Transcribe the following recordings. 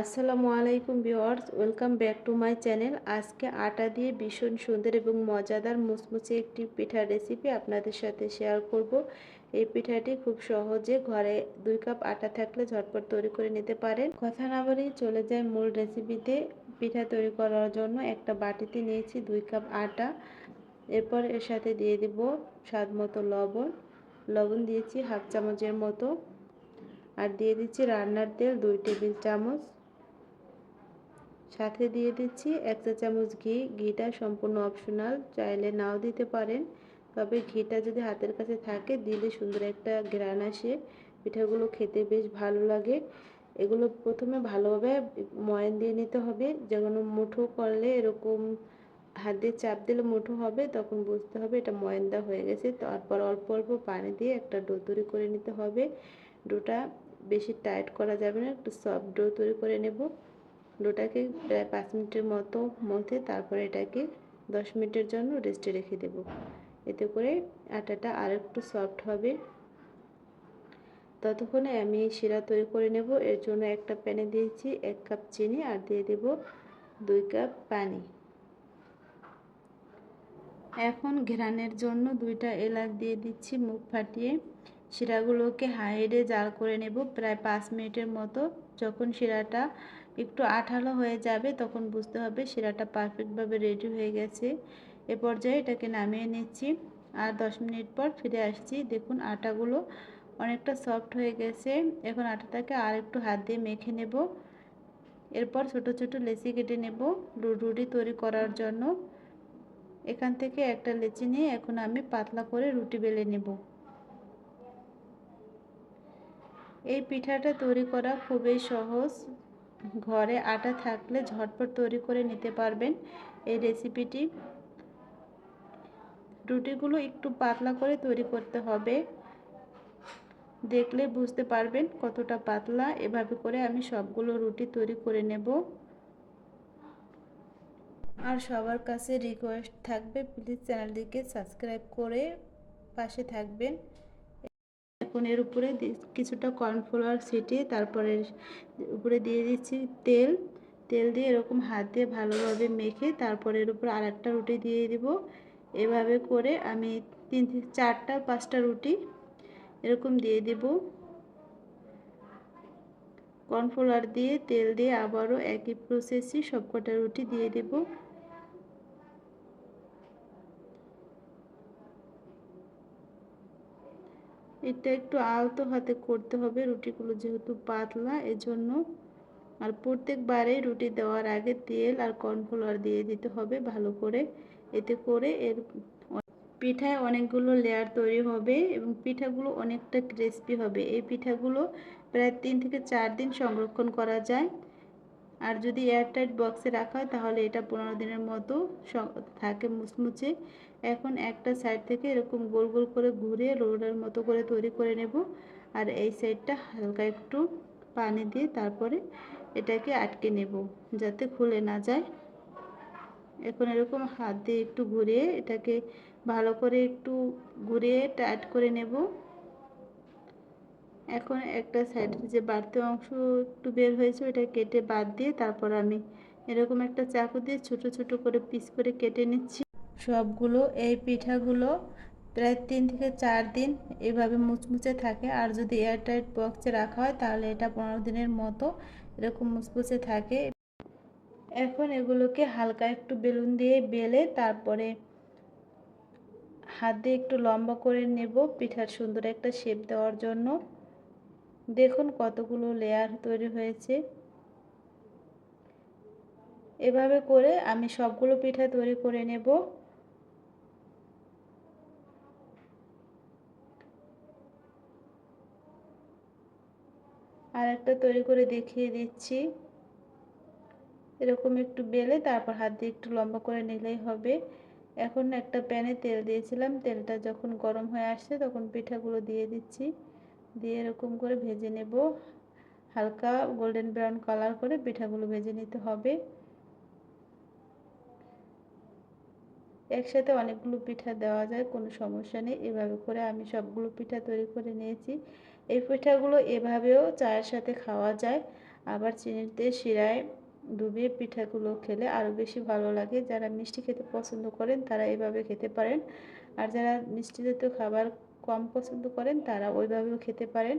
আসসালামু আলাইকুম viewers, welcome back to my channel. আজকে আটা দিয়ে ভীষণ সুন্দর এবং মজাদার মুচমুচে একটি পিঠার রেসিপি আপনাদের সাথে শেয়ার করব। এই পিঠাটি খুব সহজে ঘরে দুই কাপ আটা থাকলে ঝটপট তৈরি করে নিতে পারেন। কথা না বলেই চলে যায় মূল রেসিপিতে পিঠা তৈরি করার জন্য একটা বাটিতে নিয়েছি দুই কাপ আটা। এরপর এর সাথে দিয়ে দেব স্বাদ মতো লবণ। লবণ দিয়েছি হাফ চামচের মতো। আর দিয়ে দিচ্ছি রান্নার তেল দুই টেবিল চামচ। সাথে দিয়ে দিচ্ছি এক চা চামচ ঘি। ঘিটা সম্পূর্ণ অপশনাল চাইলে নাও দিতে পারেন। তবে ঘিটা যদি হাতের কাছে থাকে, দিলে সুন্দর একটা গ্রান আসে। পিঠাগুলো খেতে বেশ ভালো লাগে। এগুলো প্রথমে ভালোভাবে ময়ান দিয়ে নিতে হবে। যেগুলো মুঠো করলে এরকম হাত দিয়ে চাপ দিলে মুঠো হবে, তখন বুঝতে হবে এটা ময়ন্দা হয়ে গেছে। তারপর অল্প অল্প পানি দিয়ে একটা ডো তৈরি করে নিতে হবে। ডোটা বেশি টাইট করা যাবে না, একটু সফট ডো তৈরি করে নেব। ডোটাকে প্রায় পাঁচ মিনিটের মতো মধ্যে তারপরে এটাকে দশ মিনিটের জন্য রেস্টে রেখে দেব। এতে করে আটাটা আর একটু সফট হবে। ততক্ষণে আমি শিরা তৈরি করে নেব। এর জন্য একটা প্যানে দিয়েছি এক কাপ চিনি আর দিয়ে দেব দুই কাপ পানি। এখন ঘেরানের জন্য দুইটা এলাচ দিয়ে দিচ্ছি, মুখ ফাটিয়ে। শিরাগুলোকে হাইডে জাল করে নেব প্রায় পাঁচ মিনিটের মতো। যখন শিরাটা একটু আঠালো হয়ে যাবে, তখন বুঝতে হবে শিরাটা পারফেক্টভাবে রেডি হয়ে গেছে। এ পর্যায়ে এটাকে নামিয়ে নিচ্ছি। আর দশ মিনিট পর ফিরে আসছি। দেখুন আটাগুলো অনেকটা সফট হয়ে গেছে। এখন আটাটাকে আর একটু হাত দিয়ে মেখে নেব। এরপর ছোট ছোট লেচি কেটে নেব রুটি তৈরি করার জন্য। এখান থেকে একটা লেচি নিয়ে এখন আমি পাতলা করে রুটি বেলে নেব। এই পিঠাটা তৈরি করা খুবই সহজ। ঘরে আটা থাকলে ঝটপট তৈরি করে নিতে পারবেন। এই রেসিপিটি রুটিগুলো একটু পাতলা করে তৈরি করতে হবে। দেখলে বুঝতে পারবেন কতটা পাতলা। এভাবে করে আমি সবগুলো রুটি তৈরি করে নেব। আর সবার কাছে রিকোয়েস্ট থাকবে প্লিজ চ্যানেলটিকে সাবস্ক্রাইব করে পাশে থাকবেন। এখন এর উপরে কিছুটা কর্নফ্লাওয়ার ছিটিয়ে তারপরে উপরে দিয়ে দিচ্ছি তেল। তেল দিয়ে এরকম হাত দিয়ে ভালোভাবে মেখে তারপরে এর উপরে আর একটা রুটি দিয়ে দিব। এভাবে করে আমি তিন চারটা পাঁচটা রুটি এরকম দিয়ে দেব। কর্নফ্লাওয়ার দিয়ে, তেল দিয়ে আবারও একই প্রসেসই সবকটা রুটি দিয়ে দেবো। এটা একটু আলতো হাতে করতে হবে। রুটিগুলো যেহেতু পাতলা, এজন্য আর প্রত্যেকবারে রুটি দেওয়ার আগে তেল আর কর্নফ্লাওয়ার দিয়ে দিতে হবে ভালো করে। এতে করে এর পিঠায় অনেকগুলো লেয়ার তৈরি হবে এবং পিঠাগুলো অনেকটা ক্রিস্পি হবে। এই পিঠাগুলো প্রায় তিন থেকে চার দিন সংরক্ষণ করা যায়। আর যদি এয়ারটাইট বক্সে রাখা হয়, তাহলে এটা পনেরো দিনের মতো থাকে মুচমুচে এখন একটা সাইড থেকে এরকম গোল গোল করে ঘুরে রোলের মতো করে তৈরি করে নেব। আর এই সাইডটা হালকা একটু পানি দিয়ে তারপরে এটাকে আটকে নেব, যাতে খুলে না যায়। এখন এরকম হাত দিয়ে একটু ঘুরিয়ে এটাকে ভালো করে একটু ঘুরিয়ে টাইট করে নেব। এখন একটা সাইডের যে বাড়তি অংশ একটু বের হয়েছে, ওইটা কেটে বাদ দিয়ে তারপর আমি এরকম একটা চাকু দিয়ে ছোট ছোট করে পিস করে কেটে নিচ্ছি। সবগুলো, এই পিঠাগুলো প্রায় তিন থেকে চার দিন এভাবে মুচমুচে থাকে। আর যদি এয়ারটাইট বক্সে রাখা হয়, তাহলে এটা পনেরো দিনের মতো এরকম মুচমুচে থাকে। এখন এগুলোকে হালকা একটু বেলুন দিয়ে বেলে তারপরে হাত দিয়ে একটু লম্বা করে নেব পিঠার সুন্দর একটা শেপ দেওয়ার জন্য। দেখুন কতগুলো লেয়ার তৈরি হয়েছে। এভাবে করে আমি সবগুলো পিঠা তৈরি করে নেব। আর একটা তৈরি করে দেখিয়ে দিচ্ছি। এরকম একটু বেলে তারপর হাত দিয়ে একটু লম্বা করে নিলেই হবে। এখন একটা প্যানে তেল দিয়েছিলাম, তেলটা যখন গরম হয়ে আসছে তখন পিঠাগুলো দিয়ে দিচ্ছি। দিয়ে এরকম করে ভেজে নেব। হালকা গোল্ডেন ব্রাউন কালার করে পিঠাগুলো ভেজে নিতে হবে। একসাথে অনেকগুলো পিঠা দেওয়া যায়, কোনো সমস্যা নেই। এভাবে করে আমি সবগুলো পিঠা তৈরি করে নিয়েছি। এই পিঠাগুলো এভাবেও চায়ের সাথে খাওয়া যায়। আবার চিনিতে শিরায় ডুবিয়ে পিঠাগুলো খেলে আরও বেশি ভালো লাগে। যারা মিষ্টি খেতে পছন্দ করেন তারা এভাবে খেতে পারেন। আর যারা মিষ্টি জাতীয় খাবার কম পছন্দ করেন, তারা ওইভাবেও খেতে পারেন।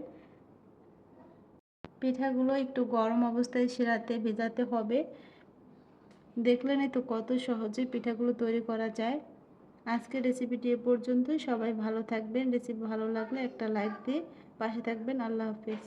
পিঠাগুলো একটু গরম অবস্থায় সেরাতে ভেজাতে হবে। দেখলেনই তো কত সহজে পিঠাগুলো তৈরি করা যায়। আজকের রেসিপিটি এ পর্যন্তই। সবাই ভালো থাকবেন। রেসিপি ভালো লাগলে একটা লাইক দিয়ে পাশে থাকবেন। আল্লাহ হাফিজ।